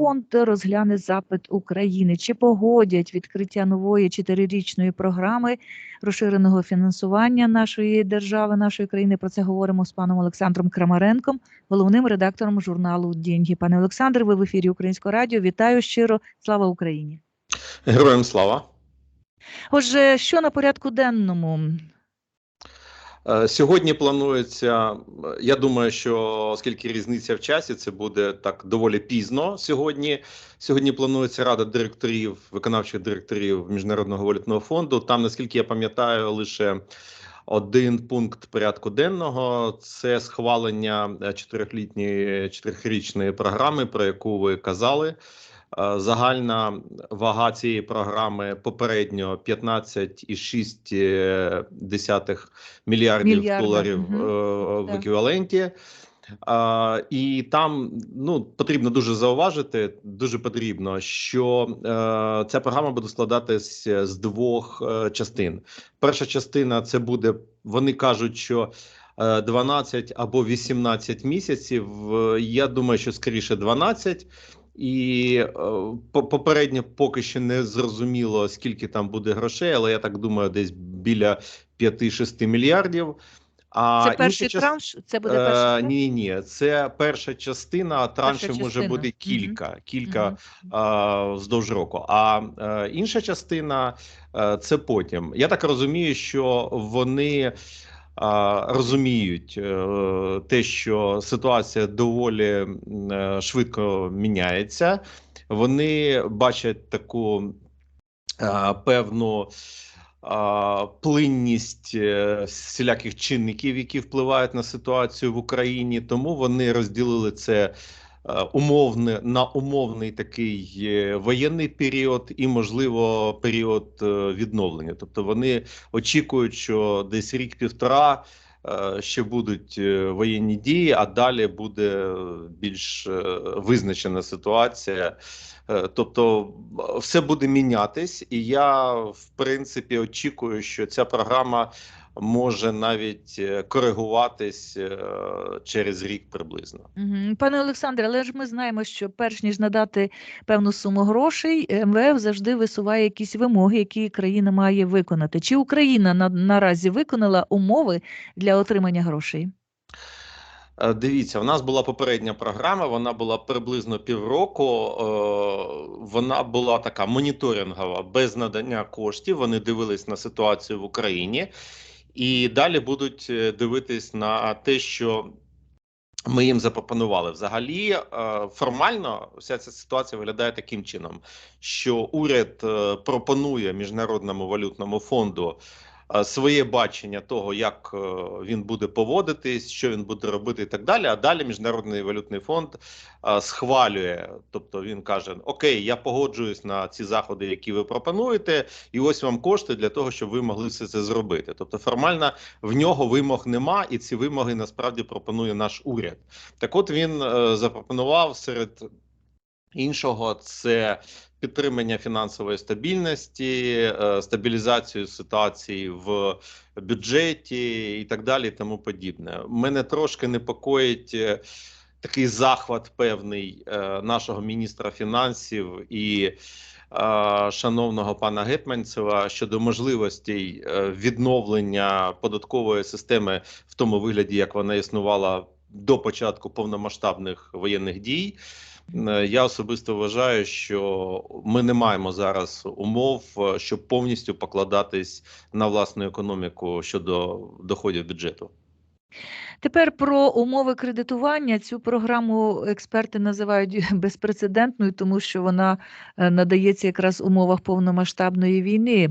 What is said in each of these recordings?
Фонд розгляне запит України. Чи погодять відкриття нової чотирирічної програми розширеного фінансування нашої держави, нашої країни? Про це говоримо з паном Олександром Крамаренком, головним редактором журналу «Деньги». Пане Олександр, ви в ефірі Українського радіо. Вітаю щиро. Слава Україні! Героям слава. Отже, що на порядку денному? Е, Сьогодні планується. е, Я думаю, що оскільки різниця в часі, це буде так доволі пізно. Сьогодні сьогодні планується рада директорів, виконавчих директорів Міжнародного валютного фонду. Там, наскільки я пам'ятаю, лише один пункт порядку денного це схвалення е, чотирьохлітньої чотирирічної програми, про яку ви казали. Е, Загальна вага цієї програми попередньо 15,6 мільярдів Мільярда, доларів е, в еквіваленті. А, і там ну потрібно дуже зауважити, дуже потрібно, що е, ця програма буде складатись з двох е, частин. Перша частина це буде, вони кажуть, що е, 12 або 18 місяців. Е, Я думаю, що скоріше 12. І е, попередньо поки що не зрозуміло, скільки там буде грошей, але я так думаю, десь біля 5-6 мільярдів. А Це перший част- транш? Це буде Е, перший транш? Ні, ні, це перша частина. а Траншів може частина. бути кілька, кілька Мгм. а, вздовж року. А е, інша частина е, це потім. Я так розумію, що вони а, розуміють е, те, що ситуація доволі е, швидко міняється. Вони бачать таку певну. Плинність е, всіляких чинників, які впливають на ситуацію в Україні, тому вони розділили це умовне на умовний такий е, воєнний період і, можливо, період е, відновлення. Тобто вони очікують, що десь рік-півтора е, ще будуть е, воєнні дії, а далі буде більш е, визначена ситуація. Е, Тобто е, все буде мінятись, і я в принципі очікую, що ця програма може навіть е, коригуватись е, через рік приблизно. Пане Олександре, але ж ми знаємо, що перш ніж надати певну суму грошей, МВФ завжди висуває якісь вимоги, які країна має виконати. Чи Україна на, наразі виконала умови для отримання грошей? Е, Дивіться, в нас була попередня програма. Вона була приблизно півроку. Вона була така моніторингова, без надання коштів. Вони дивились на ситуацію в Україні і далі будуть е, дивитись на те, що ми їм запропонували. Взагалі, е, формально вся ця ситуація виглядає таким чином, що уряд е, пропонує міжнародному валютному фонду. Е, Своє бачення того, як е, він буде поводитись, що він буде робити, і так далі. А далі міжнародний валютний фонд е, схвалює. Тобто він каже: Окей, я погоджуюсь на ці заходи, які ви пропонуєте, і ось вам кошти для того, щоб ви могли все це зробити. Тобто, формально в нього вимог нема, і ці вимоги насправді пропонує наш уряд. Так, от він запропонував серед іншого це підтримання фінансової стабільності, е, стабілізацію ситуації в бюджеті і так далі, і тому подібне. Мене трошки непокоїть. е, Такий захват певний е, нашого міністра фінансів і шановного пана Гетманцева щодо можливостей відновлення податкової системи в тому вигляді, як вона існувала до початку повномасштабних воєнних дій. Е, Я особисто вважаю, що ми не маємо зараз умов, е, щоб повністю покладатись на власну економіку щодо доходів бюджету. Тепер про умови кредитування. Цю програму експерти називають безпрецедентною, тому що вона е, надається якраз в умовах повномасштабної війни.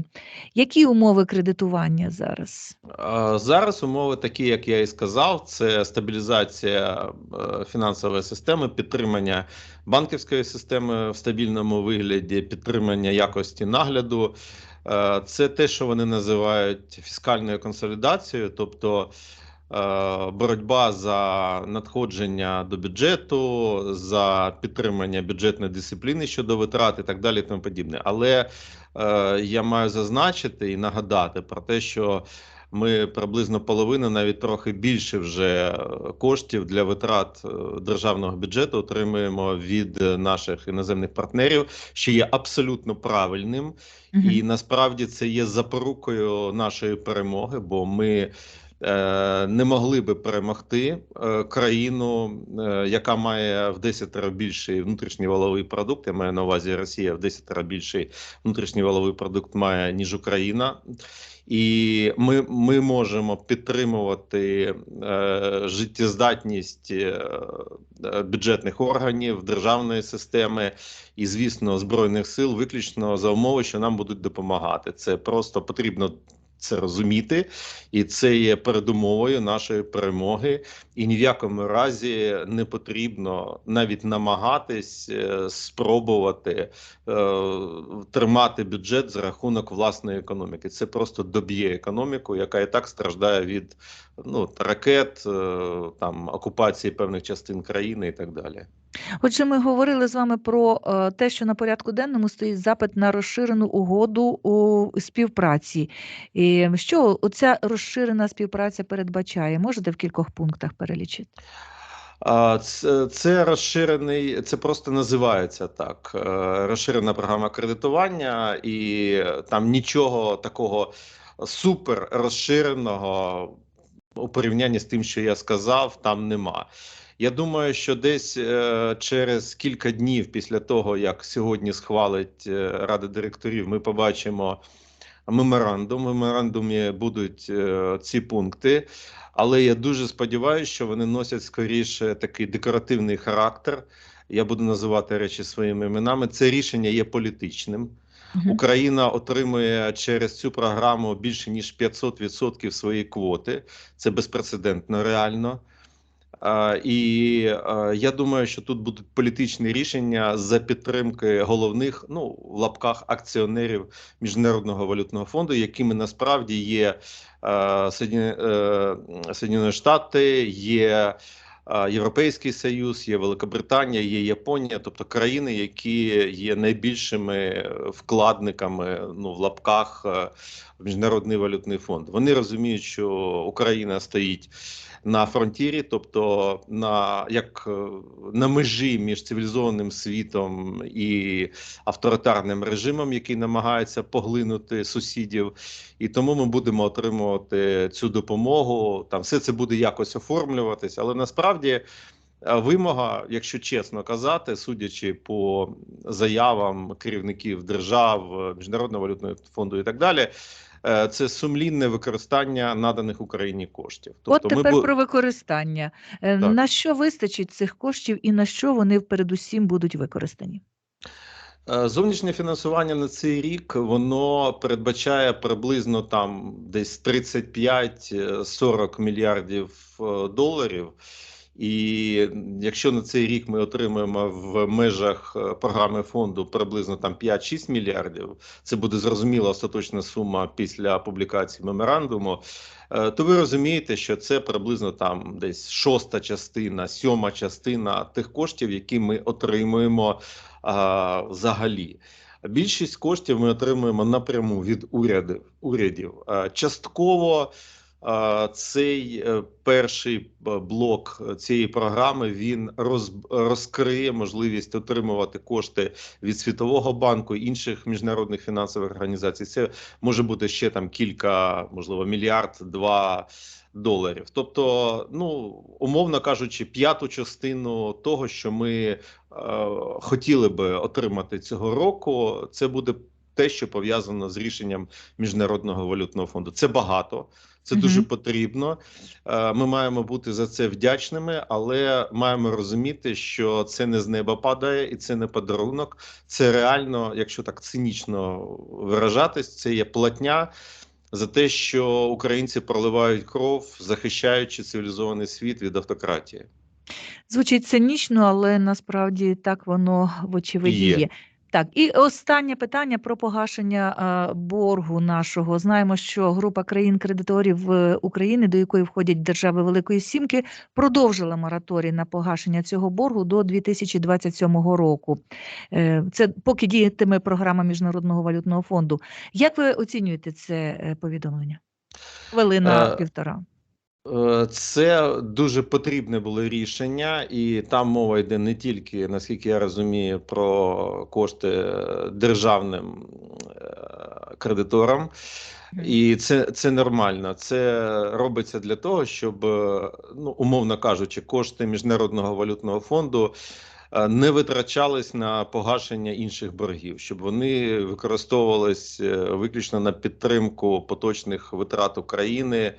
Які умови кредитування зараз? Зараз умови такі, як я і сказав, це стабілізація е, фінансової системи, підтримання банківської системи в стабільному вигляді, підтримання якості нагляду. Е, Це те, що вони називають фіскальною консолідацією, тобто боротьба за надходження до бюджету, за підтримання бюджетної дисципліни щодо витрат і так далі, і тому подібне. Але е, я маю зазначити і нагадати про те, що Ми приблизно половину, навіть трохи більше вже е, коштів для витрат е, державного бюджету отримуємо від е, наших іноземних партнерів, що є абсолютно правильним. І насправді це є запорукою нашої перемоги, бо ми е, не могли би перемогти е, країну, е, яка має в 10 більший внутрішній валовий продукт. Я маю на увазі Росія в 10 більший внутрішній валовий продукт має ніж Україна. І ми, ми можемо підтримувати е, життєздатність е, е, бюджетних органів державної системи і, звісно, збройних сил виключно за умови, що нам будуть допомагати. Це просто потрібно це розуміти, і це є передумовою нашої перемоги. І ні в якому разі не потрібно навіть намагатись е, спробувати е, тримати бюджет за рахунок власної економіки. Це просто доб'є економіку, яка і так страждає від ну ракет, е, там окупації певних частин країни і так далі. Отже, ми говорили з вами про е, те, що на порядку денному стоїть запит на розширену угоду у співпраці. І що оця розширена співпраця передбачає? Можете в кількох пунктах перелічити? Це, розширений, це просто називається так. е, Розширена програма кредитування, і там нічого такого супер розширеного у порівнянні з тим, що я сказав, там нема. Я думаю, що десь е, через кілька днів після того, як сьогодні схвалить е, Рада директорів, ми побачимо меморандум. В меморандумі будуть е, ці пункти. Але я дуже сподіваюся, що вони носять скоріше такий декоративний характер. Я буду називати речі своїми іменами. Це рішення є політичним. Україна отримує через цю програму більше ніж 500% своєї квоти. Це безпрецедентно реально. І я думаю, що тут будуть політичні рішення за підтримки головних, ну в лапках акціонерів Міжнародного валютного фонду, якими насправді є Соедині- е, Штати, є Європейський Союз, є Великобританія, є Японія, тобто країни, які є найбільшими вкладниками ну в лапках е, в Міжнародний валютний фонд. Вони розуміють, що Україна стоїть на фронтірі, тобто на як е, на межі між цивілізованим світом і авторитарним режимом, який намагається поглинути сусідів, і тому ми будемо отримувати цю допомогу. Там все це буде якось оформлюватись, але насправді. е, Вимога, якщо чесно казати, судячи по заявам керівників держав, е, міжнародного валютного фонду і так далі, це сумлінне використання наданих Україні коштів. От Тобто ми тепер бу- про використання. Е, Так. На що вистачить цих коштів і на що вони передусім будуть використані? Е, Зовнішнє фінансування на цей рік воно передбачає приблизно там десь 35-40 мільярдів е, доларів. І якщо на цей рік ми отримаємо в межах е, програми фонду приблизно там 5-6 мільярдів, це буде зрозуміла остаточна сума після публікації меморандуму. е, То ви розумієте, що це приблизно там десь шоста частина, сьома частина тих коштів, які ми отримуємо а, взагалі. Більшість коштів ми отримуємо напряму від урядів. урядів. Частково цей е, перший блок цієї програми він роз, розкриє можливість отримувати кошти від Світового банку інших міжнародних фінансових організацій. Це може бути ще там кілька, можливо, мільярд два доларів. Тобто, ну умовно кажучи, п'яту частину того, що ми е, хотіли би отримати цього року, це буде те, що пов'язано з рішенням міжнародного валютного фонду. Це багато. Це Мгм. дуже потрібно. Е, Ми маємо бути за це вдячними, але маємо розуміти, що це не з неба падає і це не подарунок. Це реально, якщо так цинічно виражатись, це є платня за те, що українці проливають кров, захищаючи цивілізований світ від автократії. Звучить цинічно, але насправді так воно вочевидь Є. є. Так, і останнє питання про погашення боргу нашого. Знаємо, що група країн-кредиторів е, України, до якої входять держави Великої Сімки, продовжила мораторій на погашення цього боргу до 2027 року. Е, Це поки діятиме програма Міжнародного валютного фонду. Як ви оцінюєте це е, повідомлення? Хвилина півтора. Е, Це дуже потрібне було рішення, і там мова йде не тільки, наскільки я розумію, про кошти е, державним е, кредиторам. І це, це нормально. Це робиться для того, щоб, ну, умовно кажучи, кошти Міжнародного валютного фонду не витрачались на погашення інших боргів, щоб вони використовувались виключно на підтримку поточних витрат України,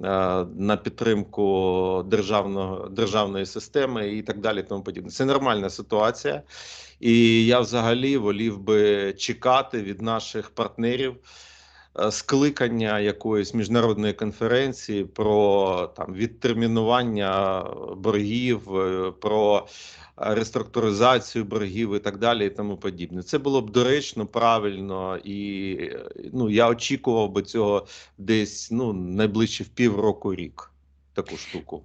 на підтримку державного, державної системи і так далі. Тому подібне. Це нормальна ситуація. І я взагалі волів би чекати від наших партнерів е, скликання якоїсь міжнародної конференції про там відтермінування боргів, е, про е, реструктуризацію боргів і так далі, і тому подібне. Це було б доречно, правильно, і е, ну я очікував би цього десь ну найближче в півроку рік. Таку штуку.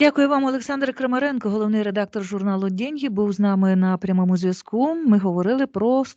Дякую вам, Олександр Крамаренко, головний редактор журналу Деньги, був з нами на прямому зв'язку. Ми говорили про стосунки.